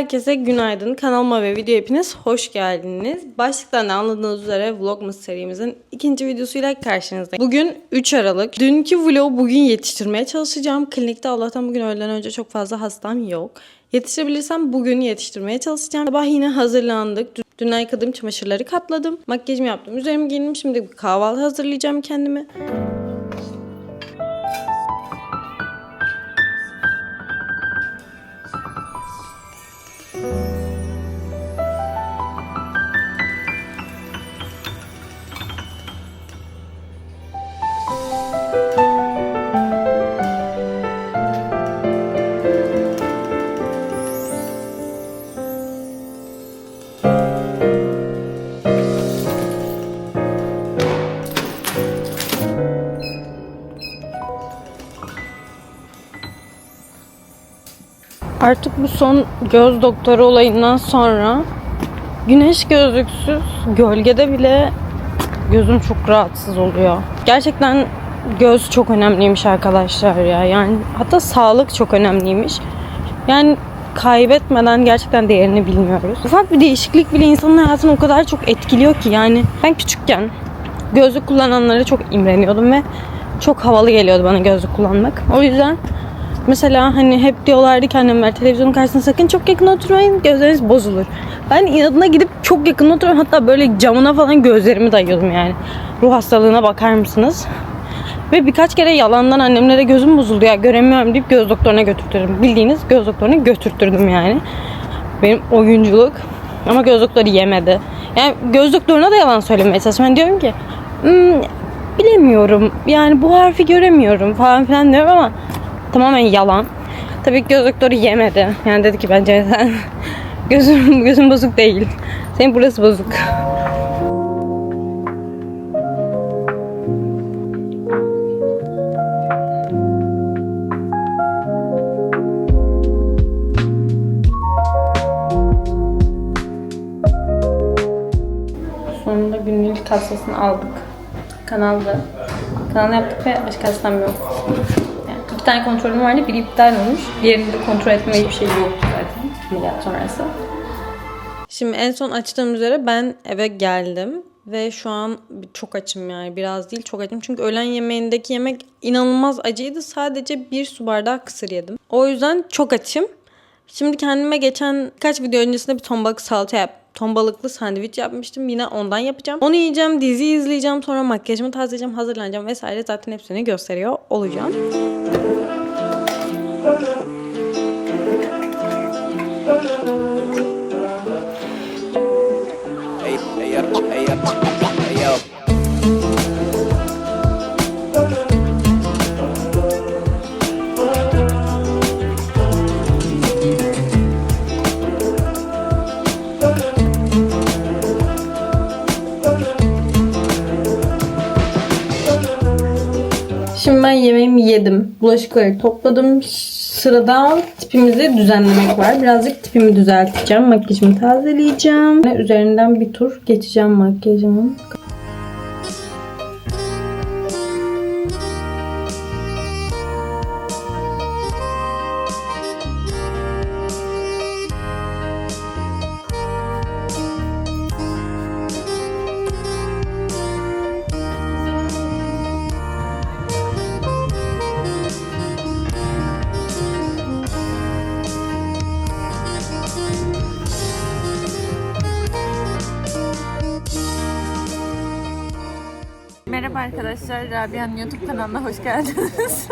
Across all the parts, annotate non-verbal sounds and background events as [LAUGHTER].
Herkese günaydın. Kanalıma ve video hepiniz hoş geldiniz. Başlıktan da anladığınız üzere Vlogmas serimizin ikinci videosuyla karşınızdayım. Bugün 3 Aralık. Dünkü vlogu bugün yetiştirmeye çalışacağım. Klinikte Allah'tan bugün öğleden önce çok fazla hastam yok. Yetiştirebilirsem bugün yetiştirmeye çalışacağım. Sabah yine hazırlandık. Dün- Dün yıkadığım çamaşırları katladım. Makyajımı yaptım. Üzerimi giyindim. Şimdi bir kahvaltı hazırlayacağım kendime. Artık bu son göz doktoru olayından sonra güneş gözlüksüz gölgede bile gözüm çok rahatsız oluyor. Gerçekten göz çok önemliymiş arkadaşlar ya. Yani hatta sağlık çok önemliymiş. Yani kaybetmeden gerçekten değerini bilmiyoruz. Ufak bir değişiklik bile insanın hayatını o kadar çok etkiliyor ki yani. Ben küçükken gözlük kullananlara çok imreniyordum ve çok havalı geliyordu bana gözlük kullanmak. O yüzden Mesela hani hep diyorlardı ki annemler televizyonun karşısına sakın çok yakın oturmayın gözleriniz bozulur. Ben inadına gidip çok yakın oturuyorum hatta böyle camına falan gözlerimi dayıyordum yani. Ruh hastalığına bakar mısınız? Ve birkaç kere yalandan annemlere gözüm bozuldu ya göremiyorum deyip göz doktoruna götürttürdüm. Bildiğiniz göz doktoruna götürttürdüm yani. Benim oyunculuk ama göz doktoru yemedi. Yani göz doktoruna da yalan söylemeye çalıştım. Ben diyorum ki "Hmm, bilemiyorum yani bu harfi göremiyorum falan filan diyorum ama tamamen yalan. Tabii göz doktoru yemedi. Yani dedi ki bence sen [LAUGHS] gözün, gözün bozuk değil. Senin burası bozuk. Sonunda günlük hastasını aldık. Kanalda. Kanal yaptık ve başka hastam yok. İki tane kontrolüm vardı. Biri iptal olmuş. Diğerinde de kontrol etme hiçbir şey yoktu zaten. Ameliyat sonrası. Şimdi en son açtığım üzere ben eve geldim. Ve şu an çok açım yani. Biraz değil çok açım. Çünkü öğlen yemeğindeki yemek inanılmaz acıydı. Sadece bir su bardağı kısır yedim. O yüzden çok açım. Şimdi kendime geçen kaç video öncesinde bir ton balık salata yap. Ton balıklı sandviç yapmıştım. Yine ondan yapacağım. Onu yiyeceğim, dizi izleyeceğim. Sonra makyajımı tazeleyeceğim, hazırlanacağım vesaire. Zaten hepsini gösteriyor olacağım. Hey, hey, hey, up, hey, yedim. Bulaşıkları topladım. Sırada tipimizi düzenlemek var. Birazcık tipimi düzelteceğim. Makyajımı tazeleyeceğim. Üzerinden bir tur geçeceğim makyajımın. Arkadaşlar, Rabia'nın YouTube kanalına hoş geldiniz.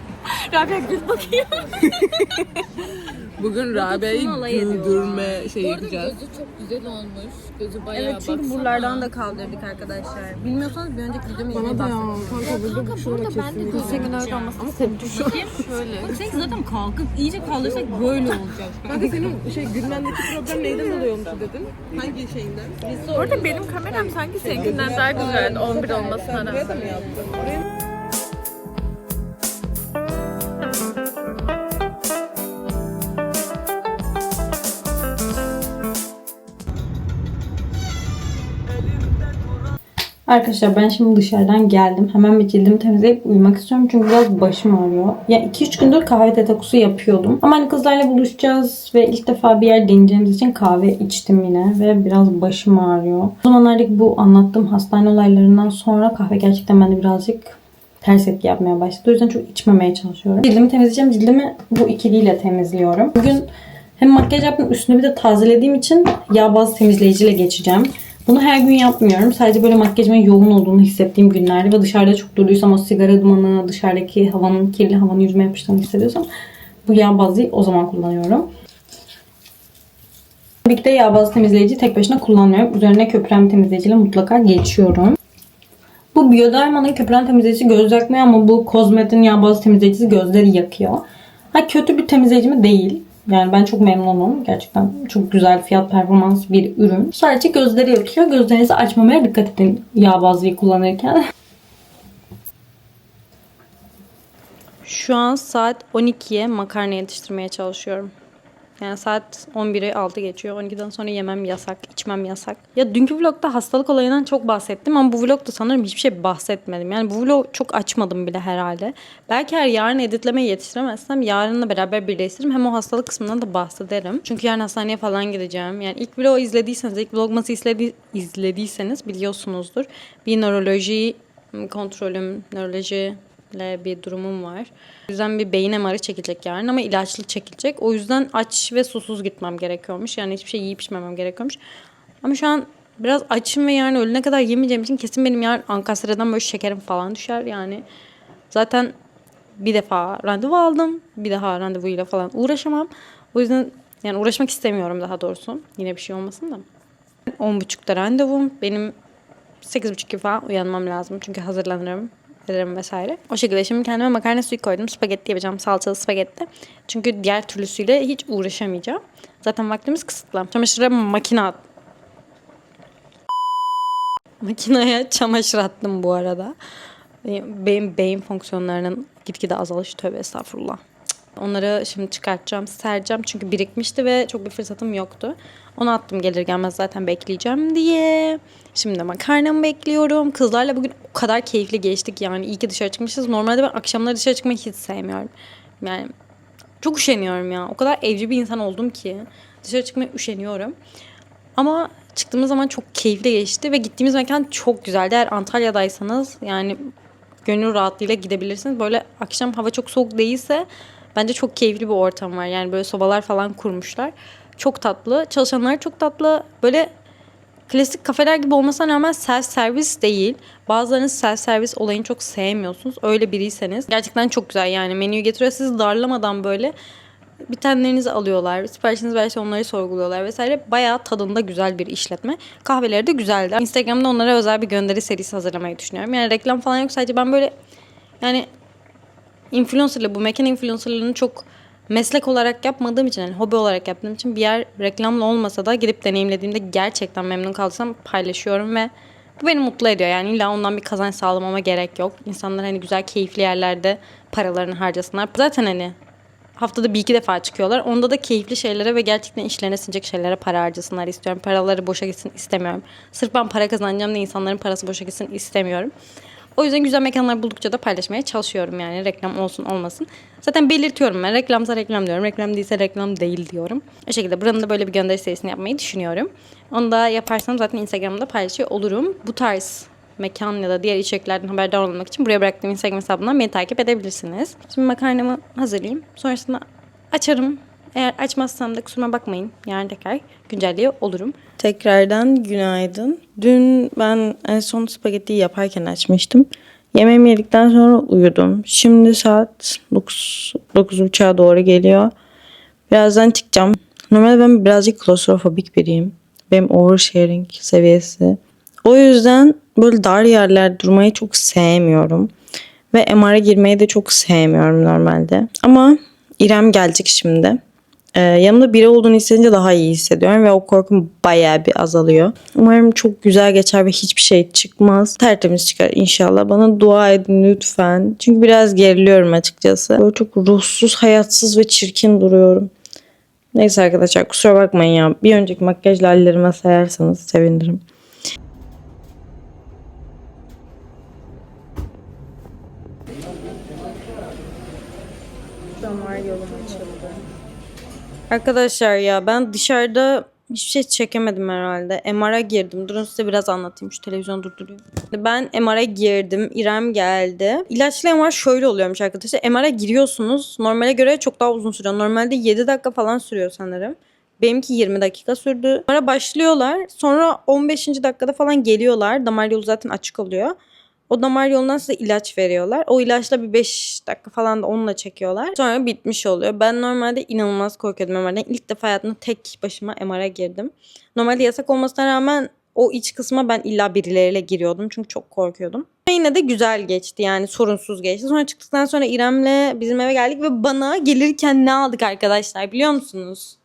[LAUGHS] Rabia gül bakayım. [LAUGHS] Bugün Rabia'yı güldürme şey yapacağız. çok güzel olmuş. Gözü bayağı Evet çünkü buralardan da kaldırdık arkadaşlar. Bilmiyorsanız bir önceki videomu Bana izleyin da ya. Kanka burada bu şurada kesinlikle. Senin öyle olmasını sevdim. Bakayım şöyle. Sen zaten kalkıp iyice kaldırsak böyle olacak. Kanka senin şey gülmendeki problem neyden oluyormuş dedin? Hangi şeyinden? Orada benim kameram sanki seninkinden daha güzeldi 11 olmasına rağmen. Buraya da mı yaptın? Oraya Arkadaşlar ben şimdi dışarıdan geldim. Hemen bir cildimi temizleyip uyumak istiyorum. Çünkü biraz başım ağrıyor. Ya 2-3 gündür kahve detoksu yapıyordum. Ama hani kızlarla buluşacağız ve ilk defa bir yer deneyeceğimiz için kahve içtim yine. Ve biraz başım ağrıyor. O zamanlardaki bu anlattığım hastane olaylarından sonra kahve gerçekten bende birazcık ters etki yapmaya başladı. O yüzden çok içmemeye çalışıyorum. Cildimi temizleyeceğim. Cildimi bu ikiliyle temizliyorum. Bugün hem makyaj yaptım üstünü bir de tazelediğim için yağ bazlı temizleyiciyle geçeceğim. Bunu her gün yapmıyorum. Sadece böyle makyajımın yoğun olduğunu hissettiğim günlerde ve dışarıda çok durduysam o sigara dumanı, dışarıdaki havanın, kirli havanın yüzüme yapıştığını hissediyorsam bu yağ bazlıyı o zaman kullanıyorum. De yağ bazlı temizleyici tek başına kullanmıyorum. Üzerine köpüren temizleyiciyle mutlaka geçiyorum. Bu Bioderma'nın köpüren temizleyicisi göz yakmıyor ama bu Cosmet'in yağ bazlı temizleyicisi gözleri yakıyor. Ha kötü bir temizleyici mi? Değil. Yani ben çok memnunum. Gerçekten çok güzel fiyat performans bir ürün. Sadece gözleri yakıyor. Gözlerinizi açmamaya dikkat edin yağ bazlıyı kullanırken. Şu an saat 12'ye makarna yetiştirmeye çalışıyorum. Yani saat 11'e 6 geçiyor. 12'den sonra yemem yasak, içmem yasak. Ya dünkü vlogda hastalık olayından çok bahsettim ama bu vlogda sanırım hiçbir şey bahsetmedim. Yani bu vlog çok açmadım bile herhalde. Belki eğer yarın editlemeye yetiştiremezsem yarınla beraber birleştiririm. Hem o hastalık kısmından da bahsederim. Çünkü yarın hastaneye falan gideceğim. Yani ilk vlogu izlediyseniz, ilk vlogması izledi, izlediyseniz biliyorsunuzdur. Bir nöroloji kontrolüm, nöroloji ile bir durumum var. O yüzden bir beyin MR'ı çekilecek yarın ama ilaçlı çekilecek. O yüzden aç ve susuz gitmem gerekiyormuş. Yani hiçbir şey yiyip içmemem gerekiyormuş. Ama şu an biraz açım ve yarın öğlene kadar yemeyeceğim için kesin benim yarın Ankastra'dan böyle şekerim falan düşer. Yani zaten bir defa randevu aldım. Bir daha randevuyla falan uğraşamam. O yüzden yani uğraşmak istemiyorum daha doğrusu. Yine bir şey olmasın da. 10.30'da randevum. Benim 8.30 gibi falan uyanmam lazım. Çünkü hazırlanırım ederim vesaire. O şekilde şimdi kendime makarna suyu koydum. Spagetti yapacağım. Salçalı spagetti. Çünkü diğer türlüsüyle hiç uğraşamayacağım. Zaten vaktimiz kısıtlı. Çamaşıra makine at. Makineye çamaşır attım bu arada. Benim beyin fonksiyonlarının gitgide azalışı tövbe estağfurullah. Onları şimdi çıkartacağım, sereceğim çünkü birikmişti ve çok bir fırsatım yoktu. Onu attım gelir gelmez zaten bekleyeceğim diye. Şimdi makarnamı bekliyorum. Kızlarla bugün o kadar keyifli geçtik yani. İyi ki dışarı çıkmışız. Normalde ben akşamları dışarı çıkmayı hiç sevmiyorum. Yani çok üşeniyorum ya. O kadar evci bir insan oldum ki. Dışarı çıkmaya üşeniyorum. Ama çıktığımız zaman çok keyifli geçti ve gittiğimiz mekan çok güzeldi. Eğer Antalya'daysanız yani gönül rahatlığıyla gidebilirsiniz. Böyle akşam hava çok soğuk değilse bence çok keyifli bir ortam var. Yani böyle sobalar falan kurmuşlar. Çok tatlı. Çalışanlar çok tatlı. Böyle klasik kafeler gibi olmasına rağmen self servis değil. Bazılarınız self servis olayını çok sevmiyorsunuz. Öyle biriyseniz gerçekten çok güzel yani menüyü getiriyor sizi darlamadan böyle bitenlerinizi alıyorlar. Siparişiniz verse onları sorguluyorlar vesaire. Bayağı tadında güzel bir işletme. Kahveleri de güzeldi. Instagram'da onlara özel bir gönderi serisi hazırlamayı düşünüyorum. Yani reklam falan yok sadece ben böyle yani influencerla bu mekan influencerlarını çok meslek olarak yapmadığım için yani hobi olarak yaptığım için bir yer reklamlı olmasa da gidip deneyimlediğimde gerçekten memnun kaldıysam paylaşıyorum ve bu beni mutlu ediyor. Yani illa ondan bir kazanç sağlamama gerek yok. İnsanlar hani güzel keyifli yerlerde paralarını harcasınlar. Zaten hani haftada bir iki defa çıkıyorlar. Onda da keyifli şeylere ve gerçekten işlerine sinecek şeylere para harcasınlar istiyorum. Paraları boşa gitsin istemiyorum. Sırf ben para kazanacağım diye insanların parası boşa gitsin istemiyorum. O yüzden güzel mekanlar buldukça da paylaşmaya çalışıyorum yani reklam olsun olmasın. Zaten belirtiyorum ben reklamsa reklam diyorum. Reklam değilse reklam değil diyorum. O şekilde buranın da böyle bir gönderi serisini yapmayı düşünüyorum. Onu da yaparsam zaten Instagram'da paylaşıyor olurum. Bu tarz mekan ya da diğer içeriklerden haberdar olmak için buraya bıraktığım Instagram hesabından beni takip edebilirsiniz. Şimdi makarnamı hazırlayayım. Sonrasında açarım. Eğer açmazsam da kusuruma bakmayın. Yarın tekrar güncelliyor olurum. Tekrardan günaydın. Dün ben en son spagettiyi yaparken açmıştım. Yemeğimi yedikten sonra uyudum. Şimdi saat 9, 9.30'a doğru geliyor. Birazdan çıkacağım. Normalde ben birazcık klostrofobik biriyim. Benim oversharing seviyesi. O yüzden böyle dar yerlerde durmayı çok sevmiyorum. Ve MR'a girmeyi de çok sevmiyorum normalde. Ama İrem gelecek şimdi. Ee, yanımda biri olduğunu hissedince daha iyi hissediyorum ve o korkum bayağı bir azalıyor. Umarım çok güzel geçer ve hiçbir şey çıkmaz. Tertemiz çıkar inşallah. Bana dua edin lütfen. Çünkü biraz geriliyorum açıkçası. Böyle çok ruhsuz, hayatsız ve çirkin duruyorum. Neyse arkadaşlar kusura bakmayın ya. Bir önceki makyajla hallerime sayarsanız sevinirim. Damar yolum. Arkadaşlar ya ben dışarıda hiçbir şey çekemedim herhalde. MR'a girdim. Durun size biraz anlatayım. Şu televizyon durduruyor. Ben MR'a girdim. İrem geldi. İlaçlı MR şöyle oluyormuş arkadaşlar. MR'a giriyorsunuz. Normale göre çok daha uzun sürüyor. Normalde 7 dakika falan sürüyor sanırım. Benimki 20 dakika sürdü. MR'a başlıyorlar. Sonra 15. dakikada falan geliyorlar. Damar yolu zaten açık oluyor. O damar yolundan size ilaç veriyorlar. O ilaçla bir 5 dakika falan da onunla çekiyorlar. Sonra bitmiş oluyor. Ben normalde inanılmaz korkuyordum MR'den. İlk defa hayatımda tek başıma MR'a girdim. Normalde yasak olmasına rağmen o iç kısma ben illa birileriyle giriyordum. Çünkü çok korkuyordum. Ama Yine de güzel geçti yani sorunsuz geçti. Sonra çıktıktan sonra İrem'le bizim eve geldik ve bana gelirken ne aldık arkadaşlar biliyor musunuz?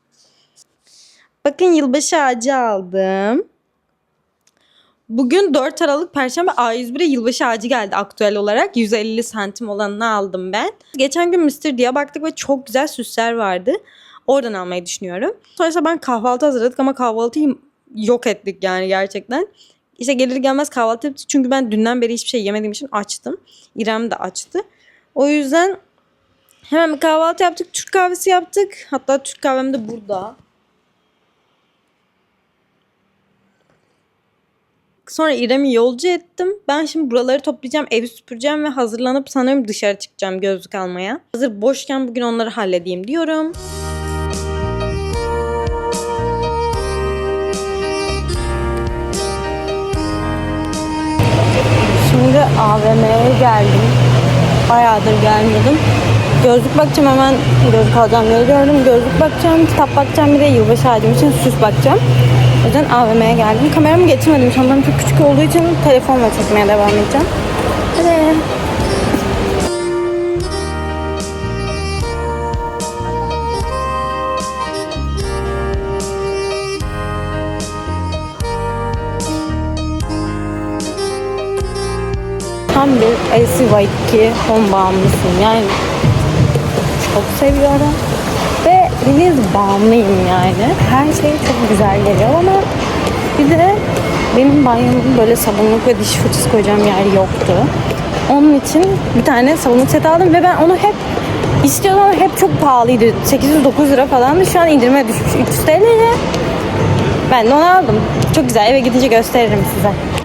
Bakın yılbaşı ağacı aldım. Bugün 4 Aralık Perşembe A101'e yılbaşı ağacı geldi aktüel olarak. 150 santim olanını aldım ben. Geçen gün Mr. diye baktık ve çok güzel süsler vardı. Oradan almayı düşünüyorum. Sonrasında ben kahvaltı hazırladık ama kahvaltıyı yok ettik yani gerçekten. İşte gelir gelmez kahvaltı yaptık. Çünkü ben dünden beri hiçbir şey yemediğim için açtım. İrem de açtı. O yüzden hemen bir kahvaltı yaptık. Türk kahvesi yaptık. Hatta Türk kahvem de burada. Sonra İrem'i yolcu ettim. Ben şimdi buraları toplayacağım, evi süpüreceğim ve hazırlanıp sanırım dışarı çıkacağım gözlük almaya. Hazır boşken bugün onları halledeyim diyorum. Şimdi AVM'ye geldim. Bayağıdır gelmiyordum. Gözlük bakacağım hemen gözlük alacağım diye geliyorum. Gözlük bakacağım, kitap bakacağım bir de yılbaşı ağacım için süs bakacağım. Yüzden AVM'ye geldim. Kameramı getirmedim. Çantam çok küçük olduğu için telefonla çekmeye devam edeceğim. Hadi. Tam bir LCY2 home bağımlısıyım. Yani çok seviyorum. Reels bağımlıyım yani. Her şey çok güzel geliyor ama bir de benim banyomun böyle sabunluk ve diş fırçası koyacağım yer yoktu. Onun için bir tane sabunluk seti aldım ve ben onu hep istiyordum ama hep çok pahalıydı. 809 lira falandı. Şu an indirime düşmüş 300 TL'ye. Ben de onu aldım. Çok güzel. Eve gidince gösteririm size.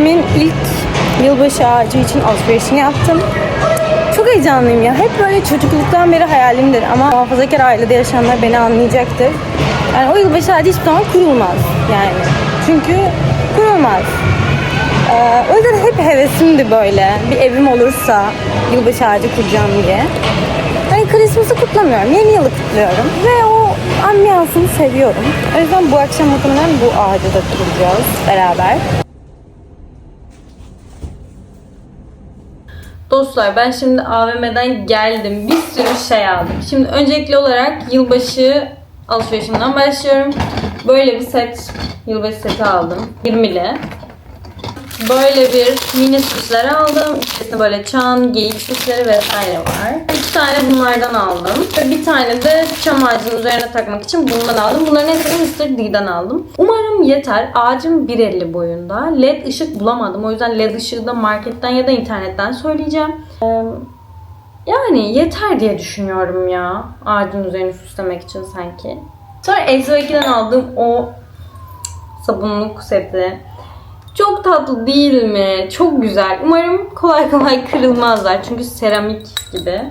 Evimin ilk yılbaşı ağacı için alışverişini yaptım. Çok heyecanlıyım ya. Hep böyle çocukluktan beri hayalimdir ama muhafazakar ailede yaşayanlar beni anlayacaktır. Yani o yılbaşı ağacı hiçbir zaman kurulmaz yani. Çünkü kurulmaz. Ee, o yüzden hep hevesimdi böyle. Bir evim olursa yılbaşı ağacı kuracağım diye. Hani Christmas'ı kutlamıyorum. Yeni yılı kutluyorum. Ve o ambiyansını seviyorum. O yüzden bu akşam muhtemelen bu ağacı da kuracağız beraber. Dostlar ben şimdi AVM'den geldim. Bir sürü şey aldım. Şimdi öncelikli olarak yılbaşı alışverişimden başlıyorum. Böyle bir set, yılbaşı seti aldım. 20'li. Böyle bir mini süsler aldım. İçerisinde böyle çan, geyik süsleri vesaire var. İki tane bunlardan aldım. Ve bir tane de çam ağacının üzerine takmak için bundan aldım. Bunların hepsini Mr. D'den aldım. Umarım yeter. Ağacım 1.50 boyunda. LED ışık bulamadım. O yüzden LED ışığı da marketten ya da internetten söyleyeceğim. Ee, yani yeter diye düşünüyorum ya. Ağacın üzerini süslemek için sanki. Sonra Exo 2'den aldığım o sabunluk seti. Çok tatlı değil mi? Çok güzel. Umarım kolay kolay kırılmazlar. Çünkü seramik gibi.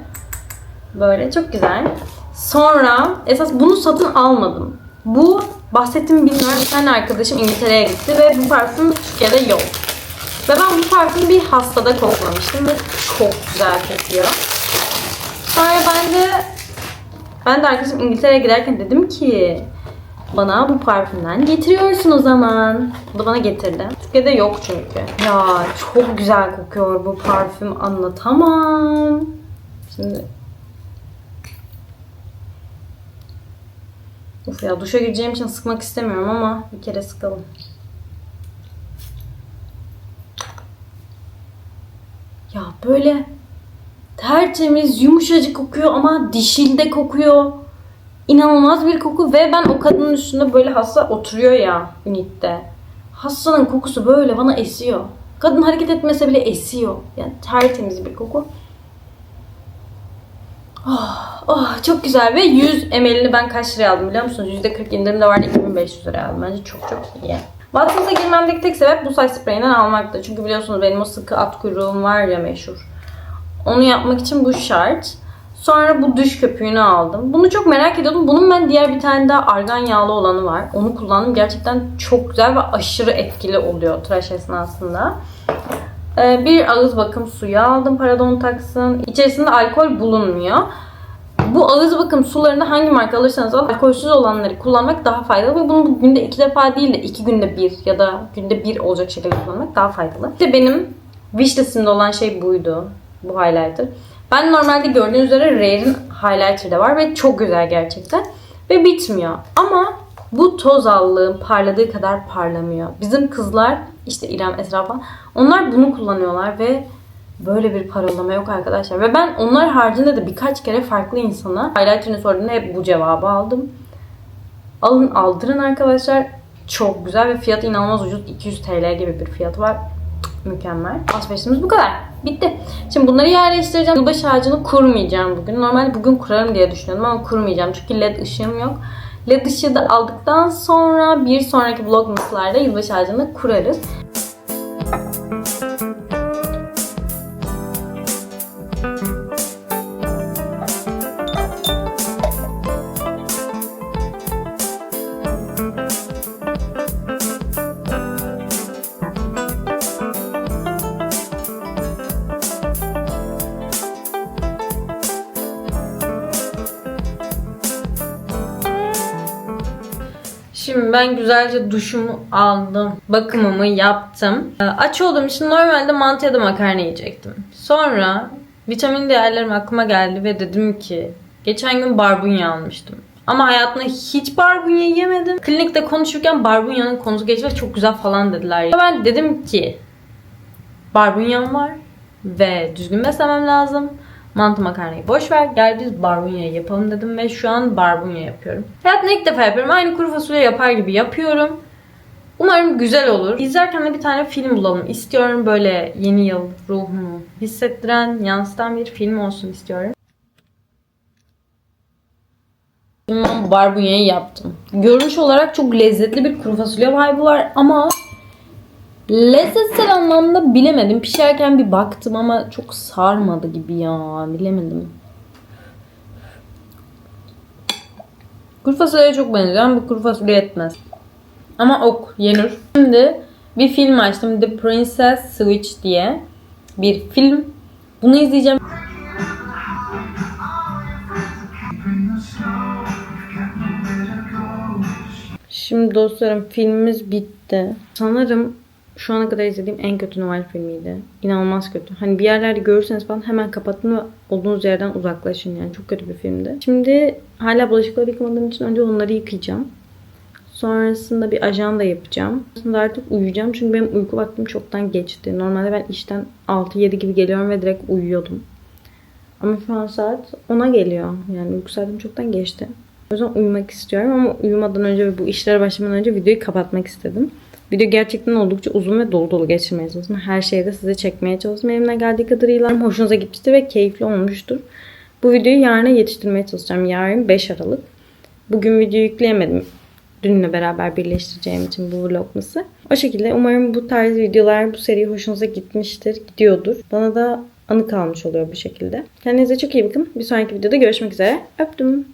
Böyle çok güzel. Sonra esas bunu satın almadım. Bu bahsettiğim bilmiyorum. Bir tane arkadaşım İngiltere'ye gitti ve bu parfüm Türkiye'de yok. Ve ben bu parfümü bir hastada koklamıştım ve çok güzel kokuyor. Sonra ben de ben de arkadaşım İngiltere'ye giderken dedim ki bana bu parfümden getiriyorsun o zaman. Bu da bana getirdi. Türkiye'de yok çünkü. Ya çok güzel kokuyor bu parfüm anlatamam. Şimdi Of ya duşa gireceğim için sıkmak istemiyorum ama bir kere sıkalım. Ya böyle tertemiz, yumuşacık kokuyor ama dişilde kokuyor. İnanılmaz bir koku ve ben o kadının üstünde böyle hasta oturuyor ya ünite. Hastanın kokusu böyle bana esiyor. Kadın hareket etmese bile esiyor. Yani tertemiz bir koku. Oh, oh, çok güzel ve 100 ml'ini ben kaç liraya aldım biliyor musunuz? %40 indirim de vardı 2500 liraya aldım. Bence çok çok iyi. Watson's'a girmemdeki tek sebep bu saç spreyinden almaktı. Çünkü biliyorsunuz benim o sıkı at kuyruğum var ya meşhur. Onu yapmak için bu şart. Sonra bu duş köpüğünü aldım. Bunu çok merak ediyordum. Bunun ben diğer bir tane daha argan yağlı olanı var. Onu kullandım. Gerçekten çok güzel ve aşırı etkili oluyor tıraş esnasında. Ee, bir ağız bakım suyu aldım. Paradon taksın. İçerisinde alkol bulunmuyor. Bu ağız bakım sularını hangi marka alırsanız alın alkolsüz olanları kullanmak daha faydalı ve bunu bu günde iki defa değil de iki günde bir ya da günde bir olacak şekilde kullanmak daha faydalı. İşte benim wish listemde olan şey buydu. Bu highlighter. Ben normalde gördüğünüz üzere Rare'in highlighter de var ve çok güzel gerçekten. Ve bitmiyor. Ama bu toz allığın parladığı kadar parlamıyor. Bizim kızlar işte İrem, Esra falan onlar bunu kullanıyorlar ve böyle bir parıldama yok arkadaşlar. Ve ben onlar haricinde de birkaç kere farklı insana highlighter'ını sorduğumda hep bu cevabı aldım. Alın aldırın arkadaşlar. Çok güzel ve fiyatı inanılmaz ucuz. 200 TL gibi bir fiyatı var. Mükemmel. Alışverişimiz bu kadar. Bitti. Şimdi bunları yerleştireceğim. Yılbaşı ağacını kurmayacağım bugün. Normalde bugün kurarım diye düşünüyordum ama kurmayacağım. Çünkü led ışığım yok. Led ışığı da aldıktan sonra bir sonraki vlogmaslarda yılbaşı ağacını kurarız. Ben güzelce duşumu aldım. Bakımımı yaptım. Ee, Aç olduğum için normalde mantı ya da makarna yiyecektim. Sonra vitamin değerlerim aklıma geldi ve dedim ki geçen gün barbunya almıştım. Ama hayatımda hiç barbunya yemedim. Klinikte konuşurken barbunyanın konusu geçti çok güzel falan dediler. Ben dedim ki barbunyam var ve düzgün beslemem lazım. Mantı makarnayı boş ver gel biz barbunya yapalım dedim ve şu an barbunya yapıyorum. Hayatımda ilk defa yapıyorum. Aynı kuru fasulye yapar gibi yapıyorum. Umarım güzel olur. İzlerken de bir tane film bulalım. İstiyorum böyle yeni yıl ruhunu hissettiren, yansıtan bir film olsun istiyorum. Şimdi ben bu barbunyayı yaptım. Görünüş olarak çok lezzetli bir kuru fasulye vibe'ı var ama Lezzetsel anlamda bilemedim. Pişerken bir baktım ama çok sarmadı gibi ya. Bilemedim. Kuru fasulyeye çok benziyor ama bu kuru fasulye etmez. Ama ok, yenir. Şimdi bir film açtım. The Princess Switch diye. Bir film. Bunu izleyeceğim. Şimdi dostlarım filmimiz bitti. Sanırım şu ana kadar izlediğim en kötü Noel filmiydi. İnanılmaz kötü. Hani bir yerlerde görürseniz falan hemen kapatın ve olduğunuz yerden uzaklaşın yani. Çok kötü bir filmdi. Şimdi hala bulaşıkları yıkamadığım için önce onları yıkayacağım. Sonrasında bir ajanda yapacağım. Sonrasında artık uyuyacağım çünkü benim uyku vaktim çoktan geçti. Normalde ben işten 6-7 gibi geliyorum ve direkt uyuyordum. Ama şu an saat 10'a geliyor. Yani uyku saatim çoktan geçti. O yüzden uyumak istiyorum ama uyumadan önce ve bu işlere başlamadan önce videoyu kapatmak istedim. Video gerçekten oldukça uzun ve dolu dolu geçirmeye çalıştım. Her şeyi de size çekmeye çalıştım. Elimden geldiği kadarıyla hoşunuza gitmiştir ve keyifli olmuştur. Bu videoyu yarına yetiştirmeye çalışacağım. Yarın 5 Aralık. Bugün video yükleyemedim. Dünle beraber birleştireceğim için bu vlogması. O şekilde umarım bu tarz videolar bu seri hoşunuza gitmiştir, gidiyordur. Bana da anı kalmış oluyor bu şekilde. Kendinize çok iyi bakın. Bir sonraki videoda görüşmek üzere. Öptüm.